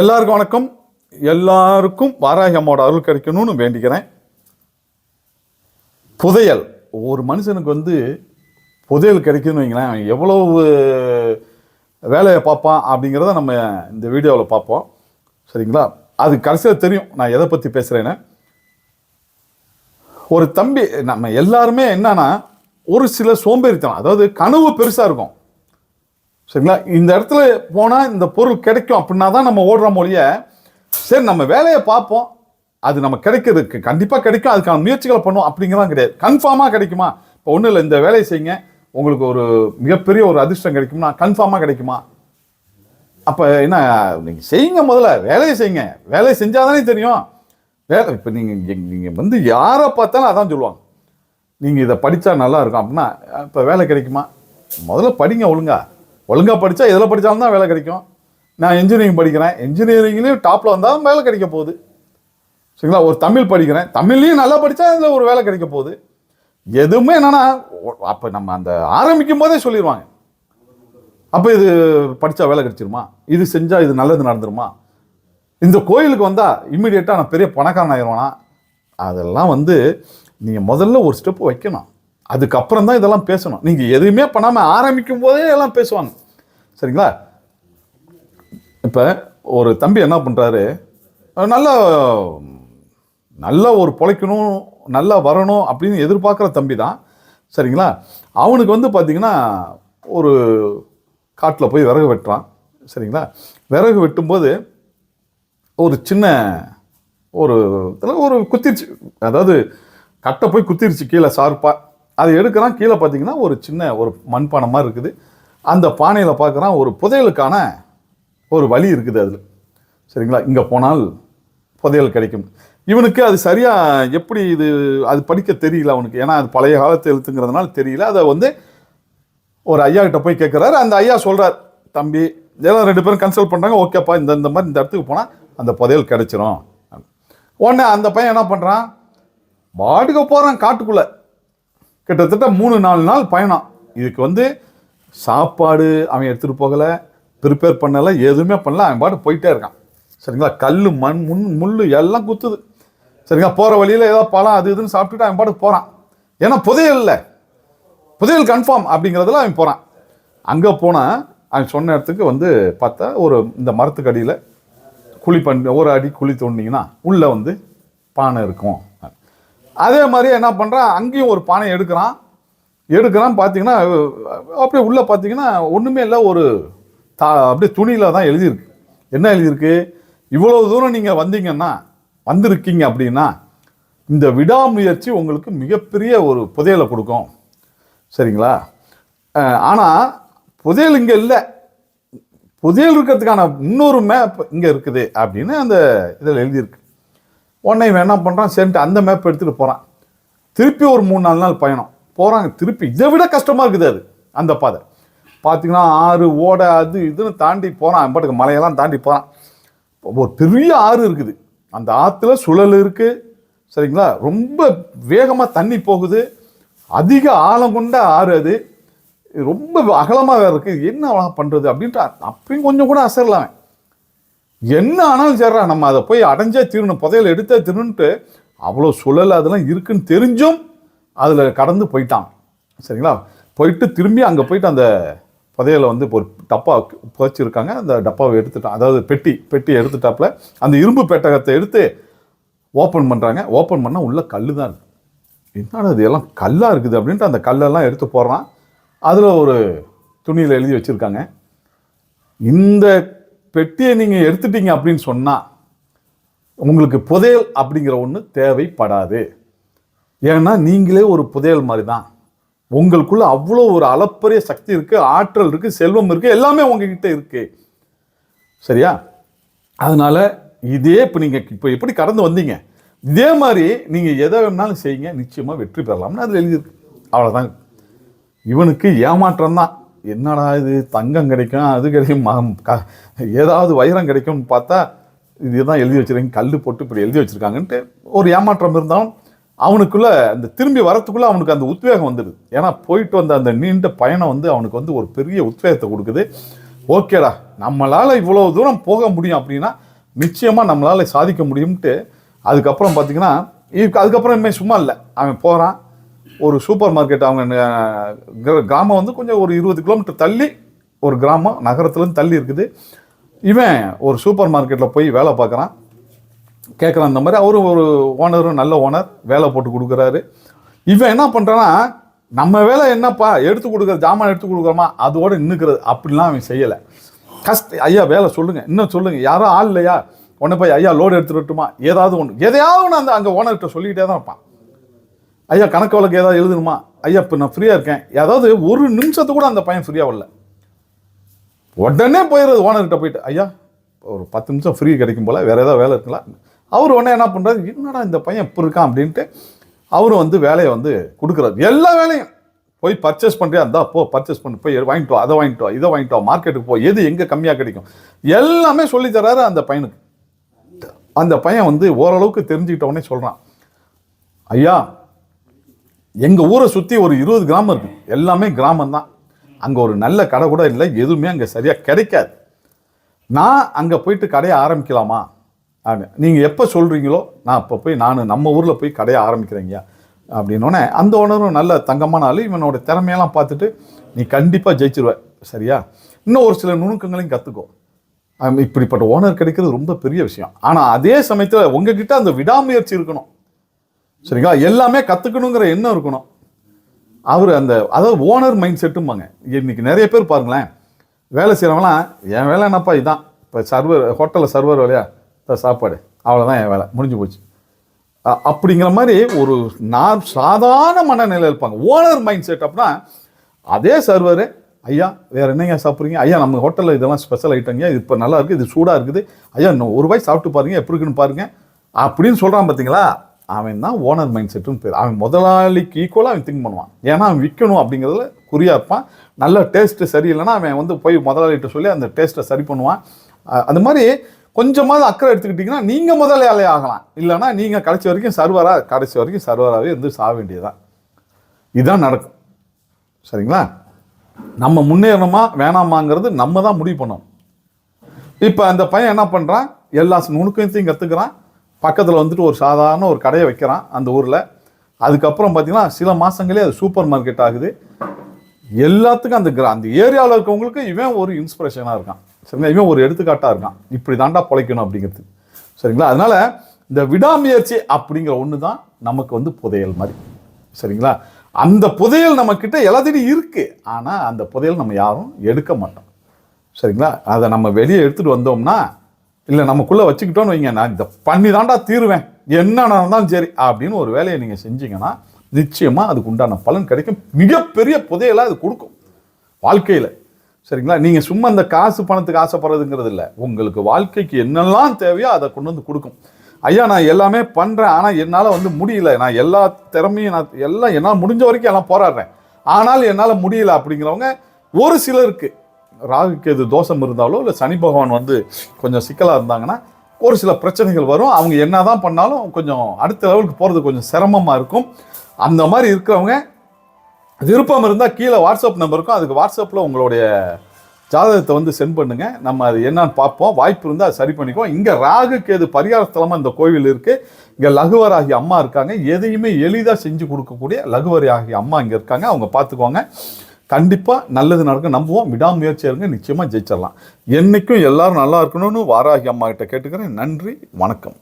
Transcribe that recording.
எல்லாருக்கும் வணக்கம். எல்லாருக்கும் வாராகி அம்மாவோட அருள் கிடைக்கணும்னு வேண்டிக்கிறேன். புதையல். ஒரு மனுஷனுக்கு வந்து புதையல் கிடைக்குதுன்னு வைங்களேன் எவ்வளோ எவ்வளவு வேலையை பார்ப்பான் அப்படிங்கிறத நம்ம இந்த வீடியோவில் பார்ப்போம். சரிங்களா? அது கடைசியில் தெரியும். நான் எதை பற்றி பேசுகிறேன்னு ஒரு தம்பி நம்ம எல்லாருமே என்னன்னா ஒரு சில சோம்பேறித்தனம் அதாவது கனவு பெருசாக இருக்கும். சரிங்களா? இந்த இடத்துல போனால் இந்த பொருள் கிடைக்கும் அப்படின்னா தான் நம்ம ஓடுற மொழிய சரி நம்ம வேலையை பார்ப்போம். அது நம்ம கிடைக்கிறதுக்கு கண்டிப்பாக கிடைக்கும். அதுக்கான முயற்சிகளை பண்ணுவோம் அப்படிங்கிறதான் கிடையாது. கன்ஃபார்மாக கிடைக்குமா? இப்போ ஒன்றும் இல்லை இந்த வேலையை செய்யுங்க. உங்களுக்கு ஒரு மிகப்பெரிய ஒரு அதிர்ஷ்டம் கிடைக்கும்னா கன்ஃபார்மாக கிடைக்குமா? அப்போ என்ன நீங்கள் செய்யுங்க முதல்ல. வேலையை செய்யுங்க. வேலையை செஞ்சால் தானே தெரியும். வேலை இப்போ நீங்கள் நீங்கள் வந்து யாரை பார்த்தாலும் அதான் சொல்லுவாங்க. நீங்கள் இதை படித்தா நல்லா இருக்கும் அப்படின்னா இப்போ வேலை கிடைக்குமா? முதல்ல படிங்க ஒழுங்கா. ஒழுங்கா படித்தா எதில் படித்தாலும் தான் வேலை கிடைக்கும். நான் இன்ஜினியரிங் படிக்கிறேன். இன்ஜினியரிங்லேயும் டாப்பில் வந்தால் வேலை கிடைக்க போகுது. சரிங்களா? ஒரு தமிழ் படிக்கிறேன். தமிழ்லையும் நல்லா படித்தா அதில் ஒரு வேலை கிடைக்க போகுது. எதுவுமே என்னென்னா அப்போ நம்ம அந்த ஆரம்பிக்கும் போதே சொல்லிடுவாங்க அப்போ இது படித்தா வேலை கிடைச்சிருமா? இது செஞ்சால் இது நல்லது நடந்துருமா? இந்த கோயிலுக்கு வந்தால் இம்மிடியேட்டாக நான் பெரிய பணக்காரன் ஆயிடுவானா? அதெல்லாம் வந்து நீங்கள் முதல்ல ஒரு ஸ்டெப் வைக்கணும். அதுக்கப்புறம் தான் இதெல்லாம் பேசணும். நீங்கள் எதுவுமே பண்ணாமல் ஆரம்பிக்கும் போதே எல்லாம் பேசுவாங்க. சரிங்களா? இப்போ ஒரு தம்பி என்ன பண்ணுறாரு நல்லா நல்லா ஒரு பொழைக்கணும் நல்லா வரணும் அப்படின்னு எதிர்பார்க்குற தம்பி தான். சரிங்களா? அவனுக்கு வந்து பார்த்திங்கன்னா ஒரு காட்டில் போய் விறகு வெட்டுறான். சரிங்களா? விறகு வெட்டும்போது ஒரு சின்ன ஒரு ஒரு குத்திருச்சு அதாவது கட்டை போய் குத்திருச்சு கீழே சார்பாக அதை எடுக்கிறான் கீழே பார்த்தீங்கன்னா ஒரு சின்ன ஒரு மண்பானை மாதிரி இருக்குது. அந்த பானையில் பார்க்குறான் ஒரு புதையலுக்கான ஒரு வழி இருக்குது அதில். சரிங்களா? இங்கே போனால் புதையல் கிடைக்கும். இவனுக்கு அது சரியாக எப்படி இது அது படிக்க தெரியல அவனுக்கு. ஏன்னா அது பழைய காலத்து எழுத்துங்கிறதுனால தெரியல. அதை வந்து ஒரு ஐயா கிட்ட போய் கேட்குறாரு அந்த ஐயா சொல்கிறார் தம்பி எல்லாம் ரெண்டு பேரும் கன்சல்ட் பண்ணுறாங்க ஓகேப்பா இந்த இந்த மாதிரி இந்த இடத்துக்கு போனால் அந்த புதையல் கிடைச்சிரும். உடனே அந்த பையன் என்ன பண்ணுறான் பாட்டுக்கு போகிறான் காட்டுக்குள்ளே. கிட்டத்தட்ட மூணு நாலு நாள் பயணம். இதுக்கு வந்து சாப்பாடு அவன் எடுத்துகிட்டு போகலை ப்ரிப்பேர் பண்ணலை எதுவுமே பண்ணல அவன் பாட்டு போயிட்டே இருக்கான். சரிங்களா? கல் மண் முன் முள் எல்லாம் குத்துது. சரிங்களா? போகிற வழியில் ஏதோ பழம் அது இதுன்னு சாப்பிட்டுட்டு அவன் பாட்டுக்கு போகிறான் ஏன்னா புதையல் இல்லை. புதையல் கன்ஃபார்ம் அப்படிங்கிறதுல அவன் போகிறான் அங்கே போனால் அவன் சொன்ன இடத்துக்கு வந்து பார்த்தா ஒரு இந்த மரத்துக்கு அடியில் குழி பண்ணி ஒரு அடி குழி தோண்டிங்கன்னா உள்ளே வந்து பானை இருக்கும். அதே மாதிரி என்ன பண்ணுறான் அங்கேயும் ஒரு பானை எடுக்கிறான். எடுக்கிறான் பார்த்தீங்கன்னா அப்படியே உள்ளே பார்த்தீங்கன்னா ஒன்றுமே இல்லை ஒரு தா அப்படியே துணியில் தான் எழுதியிருக்கு. என்ன எழுதியிருக்கு? இவ்வளோ தூரம் நீங்கள் வந்தீங்கன்னா வந்திருக்கீங்க அப்படின்னா இந்த விடாமுயற்சி உங்களுக்கு மிகப்பெரிய ஒரு புதையலை கொடுக்கும். சரிங்களா? ஆனால் புதையல் இங்கே இல்லை. புதையல் இருக்கிறதுக்கான இன்னொரு மேப் இங்கே இருக்குது அப்படின்னு அந்த இதில் எழுதியிருக்கு. உடனே இவன் என்ன பண்ணுறான் சரின்ட்டு அந்த மேப் எடுத்துகிட்டு போகிறான் திருப்பி ஒரு மூணு நாலு நாள் பயணம். போகிறாங்க திருப்பி இதை விட கஷ்டமாக இருக்குது அது அந்த பாதை. பார்த்தீங்கன்னா ஆறு ஓடை அது இதுன்னு தாண்டி போகிறான் பாட்டுக்கு மலையெல்லாம் தாண்டி போகிறான் ஒரு பெரிய ஆறு இருக்குது. அந்த ஆற்றுல சுழல் இருக்குது சரிங்களா? ரொம்ப வேகமாக தண்ணி போகுது. அதிக ஆழம் கொண்ட ஆறு அது. ரொம்ப அகலமாக இருக்குது என்ன பண்ணுறது அப்படின்ட்டு அப்பயும் கொஞ்சம் கூட அசரலாம் என்ன ஆனாலும் சேர்றா நம்ம அதை போய் அடைஞ்சே தீரணும் புதையல் எடுத்தே திருன்ட்டு அவ்வளோ சுழல் அதெல்லாம் இருக்குன்னு தெரிஞ்சும் அதில் கடந்து போயிட்டான். சரிங்களா? போயிட்டு திரும்பி அங்கே போயிட்டு அந்த புதையலை வந்து ஒரு டப்பா புதைச்சிருக்காங்க. அந்த டப்பாவை எடுத்துட்டான் அதாவது பெட்டி பெட்டி எடுத்துட்டாப்புல. அந்த இரும்பு பெட்டகத்தை எடுத்து ஓப்பன் பண்ணுறாங்க ஓப்பன் பண்ணால் உள்ளே கல் தான் இருக்கு. என்னடா இது எல்லாம் கல்லாக இருக்குது அப்படின்ட்டு அந்த கல்லெல்லாம் எடுத்து போடுறான். அதில் ஒரு துணியில் எழுதி வச்சுருக்காங்க. இந்த பெட்டியை நீங்கள் எடுத்துட்டீங்க அப்படின்னு சொன்னால் உங்களுக்கு புதையல் அப்படிங்கிற ஒன்று தேவைப்படாது. ஏன்னா நீங்களே ஒரு புதையல் மாதிரி தான் உங்களுக்குள்ள அவ்வளோ ஒரு அளப்பரிய சக்தி இருக்குது ஆற்றல் இருக்குது செல்வம் இருக்குது எல்லாமே உங்ககிட்ட இருக்குது சரியா? அதனால் இதே இப்போ நீங்கள் இப்போ எப்படி கடந்து வந்தீங்க? இதே மாதிரி நீங்கள் எதை வேணாலும் செய்யுங்க நிச்சயமாக வெற்றி பெறலாம்னு அதில் எழுதியிருக்கு. அவ்வளோதாங்க இவனுக்கு ஏமாற்றம் தான் என்னடா இது? தங்கம் கிடைக்கும் அது கிடைக்கும் ம- க- ஏதாவது வைரம் கிடைக்கும்னு பார்த்தா இதுதான் எழுதி வச்சுருக்கீங்க கல் போட்டு இப்படி எழுதி வச்சுருக்காங்கன்ட்டு ஒரு ஏமாற்றம் இருந்தாலும் அவனுக்குள்ளே அந்த திரும்பி வரத்துக்குள்ளே அவனுக்கு அந்த உத்வேகம் வந்துடுது. ஏன்னா போயிட்டு வந்த அந்த நீண்ட பயணம் வந்து அவனுக்கு வந்து ஒரு பெரிய உத்வேகத்தை கொடுக்குது. ஓகேடா நம்மளால் இவ்வளோ தூரம் போக முடியும் அப்படின்னா நிச்சயமாக நம்மளால் சாதிக்க முடியும்ட்டு அதுக்கப்புறம் பார்த்திங்கன்னா இதுக்கு அதுக்கப்புறம் இனிமேல் சும்மா இல்லை. அவன் போகிறான் ஒரு சூப்பர் மார்க்கெட் அவங்க கிராமம் வந்து கொஞ்சம் ஒரு இருபது கிலோமீட்டர் தள்ளி ஒரு கிராமம் நகரத்துலேருந்து தள்ளி இருக்குது. இவன் ஒரு சூப்பர் மார்க்கெட்டில் போய் வேலை பார்க்குறான். கேட்குறான் அந்த மாதிரி அவரும் ஒரு ஓனரும் நல்ல ஓனர் வேலை போட்டு கொடுக்குறாரு. இவன் என்ன பண்ணுறான்னா நம்ம வேலை என்னப்பா எடுத்து கொடுக்குற ஜாமான் எடுத்து கொடுக்குறோமா அதோட நின்றுக்கிறது அப்படிலாம் அவன் செய்யலை. கஷ்ட ஐயா வேலை சொல்லுங்கள் இன்னும் சொல்லுங்கள் யாரும் ஆள் இல்லையா? உடனே போய் ஐயா லோடு எடுத்துகிட்டுமா ஏதாவது ஒன்று எதையாவது ஒன்று அந்த அங்கே ஓனர்கிட்ட சொல்லிக்கிட்டே தான் இருப்பான். ஐயா கணக்கு வழக்கு ஏதாவது எழுதணுமா? ஐயா இப்போ நான் ஃப்ரீயாக இருக்கேன். ஏதாவது ஒரு நிமிஷத்து கூட அந்த பையன் ஃப்ரீயாக வரல உடனே போயிடுறது ஓனர்கிட்ட போயிட்டு ஐயா ஒரு பத்து நிமிஷம் ஃப்ரீ கிடைக்கும் போல் வேறு ஏதாவது வேலை இருக்குங்களா? அவர் உடனே என்ன பண்ணுறாரு என்னடா இந்த பையன் இப்போ இருக்கான்? அப்படின்ட்டு அவரும் வந்து வேலையை வந்து கொடுக்குறாரு. எல்லா வேலையும். போய் பர்ச்சேஸ் பண்ணுறியா இருந்தா போ பர்ச்சேஸ் பண்ணி போய் வாங்கிட்டு வா அதை வாங்கிட்டு வா இதை வாங்கிட்டு வா மார்க்கெட்டுக்கு போ எது எங்கே கம்மியாக கிடைக்கும்? எல்லாமே சொல்லித்தராரு அந்த பையனுக்கு. அந்த பையன் வந்து ஓரளவுக்கு தெரிஞ்சுக்கிட்ட உடனே சொல்கிறான் ஐயா எங்கள் ஊரை சுற்றி ஒரு இருபது கிராமம் இருக்குது எல்லாமே கிராமம் தான் அங்கே ஒரு நல்ல கடை கூட இல்லை எதுவுமே அங்கே சரியாக கிடைக்காது. நான் அங்கே போயிட்டு கடையை ஆரம்பிக்கலாமா? அப்படின்னு. நீங்கள் எப்போ சொல்கிறீங்களோ நான் அப்போ போய் நான் நம்ம ஊரில் போய் கடையை ஆரம்பிக்கிறேங்கய்யா அப்படின்னோடனே அந்த ஓனரும் நல்ல தங்கமான ஆள் இவனோட திறமையெல்லாம் பார்த்துட்டு நீ கண்டிப்பாக ஜெயிச்சிருவ சரியா? இன்னும் ஒரு சில நுணுக்கங்களையும் கற்றுக்கோ இப்படிப்பட்ட ஓனர் கிடைக்கிறது ரொம்ப பெரிய விஷயம். ஆனால் அதே சமயத்தில் உங்ககிட்ட அந்த விடாமுயற்சி இருக்கணும். சரிங்களா? எல்லாமே கற்றுக்கணுங்கிற எண்ணம் இருக்கணும். அவர் அந்த அதாவது ஓனர் மைண்ட் செட்டும்பாங்க இன்னைக்கு நிறைய பேர் பாருங்களேன் வேலை செய்கிறவங்களாம் என் வேலை என்னப்பா இதான்? இப்போ சர்வர் ஹோட்டலில் சர்வர் வேலையா? இப்போ சாப்பாடு. அவ்வளோதான் என் வேலை. முடிஞ்சு போச்சு. அப்படிங்கிற மாதிரி ஒரு நான் சாதாரண மனநிலையில் இருப்பாங்க. ஓனர் மைண்ட் செட் அப்படின்னா அதே சர்வரு ஐயா வேறு என்னங்க சாப்பிட்றீங்க? ஐயா நம்ம ஹோட்டலில் இதெல்லாம் ஸ்பெஷல் ஐட்டங்க இது இப்போ நல்லா இருக்குது. இது சூடாக இருக்குது. ஐயா இன்னும் ஒரு வாய் சாப்பிட்டு பாருங்க. எப்படி இருக்குன்னு பாருங்க. அப்படின்னு சொல்கிறான் பார்த்தீங்களா அவன் தான் ஓனர் மைண்ட் செட்டுன்னு பேர். அவன் முதலாளிக்கு ஈக்குவலாக அவன் திங்க் பண்ணுவான். ஏன்னா அவன் விற்கணும் அப்படிங்கிறதுல குறியாக இருப்பான். நல்ல டேஸ்ட்டு சரியில்லைன்னா அவன் வந்து போய் முதலாளிகிட்ட சொல்லி அந்த டேஸ்ட்டை சரி பண்ணுவான். அது அந்த மாதிரி கொஞ்சமாவது அக்கறை எடுத்துக்கிட்டிங்கன்னா நீங்கள் முதலாளி ஆகலாம். இல்லைன்னா நீங்கள் கடைசி வரைக்கும் சர்வராக கடைசி வரைக்கும் சர்வராகவே இருந்து சாக வேண்டியதுதான். இதுதான் நடக்கும். சரிங்களா? நம்ம முன்னேறணுமா வேணாமாங்கிறது நம்ம தான் முடிவு பண்ணணும். இப்போ அந்த பையன் என்ன பண்ணுறான் எல்லா நுணுக்கத்தையும் கற்றுக்கிறான் பக்கத்தில் வந்துட்டு ஒரு சாதாரண ஒரு கடையை வைக்கிறான் அந்த ஊரில். அதுக்கப்புறம் பார்த்தீங்கன்னா சில மாதங்களே அது சூப்பர் மார்க்கெட் ஆகுது. எல்லாத்துக்கும் அந்த கிரா அந்த ஏரியாவில் இருக்கவங்களுக்கு இவன் ஒரு இன்ஸ்பிரேஷனாக இருக்கான். சரிங்களா? இவன் ஒரு எடுத்துக்காட்டாக இருக்கான். இப்படி தாண்டா பொழைக்கணும் அப்படிங்கிறது. சரிங்களா? அதனால இந்த விடாமுயற்சி அப்படிங்கிற ஒன்று தான் நமக்கு வந்து புதையல் மாதிரி. சரிங்களா? அந்த புதையல் நம்மக்கிட்ட எல்லாத்திலையும் எல்லாத்தையும் ஆனால் அந்த புதையல் நம்ம யாரும் எடுக்க மாட்டோம். சரிங்களா? அதை நம்ம வெளியே எடுத்துகிட்டு வந்தோம்னா இல்லை நமக்குள்ளே வச்சுக்கிட்டோன்னு வைங்க. நான் இதை பண்ணி தாண்டா தீருவேன். என்ன நடந்தாலும் சரி அப்படின்னு ஒரு வேலையை நீங்கள் செஞ்சீங்கன்னா நிச்சயமாக அதுக்கு உண்டான பலன் கிடைக்கும். மிகப்பெரிய புதையலாக அது கொடுக்கும். வாழ்க்கையில். சரிங்களா? நீங்கள் சும்மா இந்த காசு பணத்துக்கு ஆசைப்படுறதுங்கிறது இல்லை. உங்களுக்கு வாழ்க்கைக்கு என்னெல்லாம் தேவையோ அதை கொண்டு வந்து கொடுக்கும். ஐயா நான் எல்லாமே பண்ணுறேன் ஆனால் என்னால் வந்து முடியல. நான் எல்லா திறமையும் நான் எல்லாம் என்னால் முடிஞ்ச வரைக்கும் எல்லாம் போராடுறேன். ஆனால் என்னால் முடியல அப்படிங்கிறவங்க ஒரு சிலருக்கு ராகுக்கு எது தோஷம் இருந்தாலோ இல்லை சனி பகவான் வந்து கொஞ்சம் சிக்கலாக இருந்தாங்கன்னா ஒரு சில பிரச்சனைகள் வரும். அவங்க என்ன தான் பண்ணாலும் கொஞ்சம் அடுத்த லெவலுக்கு போகிறது கொஞ்சம் சிரமமாக இருக்கும். அந்த மாதிரி இருக்கிறவங்க விருப்பம் இருந்தால் கீழே வாட்ஸ்அப் நம்பர் இருக்கும் அதுக்கு வாட்ஸ்அப்பில் உங்களுடைய ஜாதகத்தை வந்து சென்ட் பண்ணுங்கள் நம்ம அது என்னன்னு பார்ப்போம். வாய்ப்பு இருந்தால் அதை சரி பண்ணிக்குவோம். இங்கே ராகு கேது பரிகாரத்தலமாக இந்த கோவில் இருக்குது இங்கே லகுவராகி அம்மா இருக்காங்க. எதையுமே எளிதாக செஞ்சு கொடுக்கக்கூடிய லகுவரி ஆகிய அம்மா இங்கே இருக்காங்க. அவங்க பார்த்துக்குவாங்க கண்டிப்பாக நல்லது நடக்கும். நம்புவோம். விடாமுயற்சி இருங்க நிச்சயமாக ஜெயிச்சிடலாம். என்றைக்கும் எல்லோரும் நல்லா இருக்கணும்னு வாராகி அம்மா கிட்ட கேட்டுக்கிறேன். நன்றி. வணக்கம்.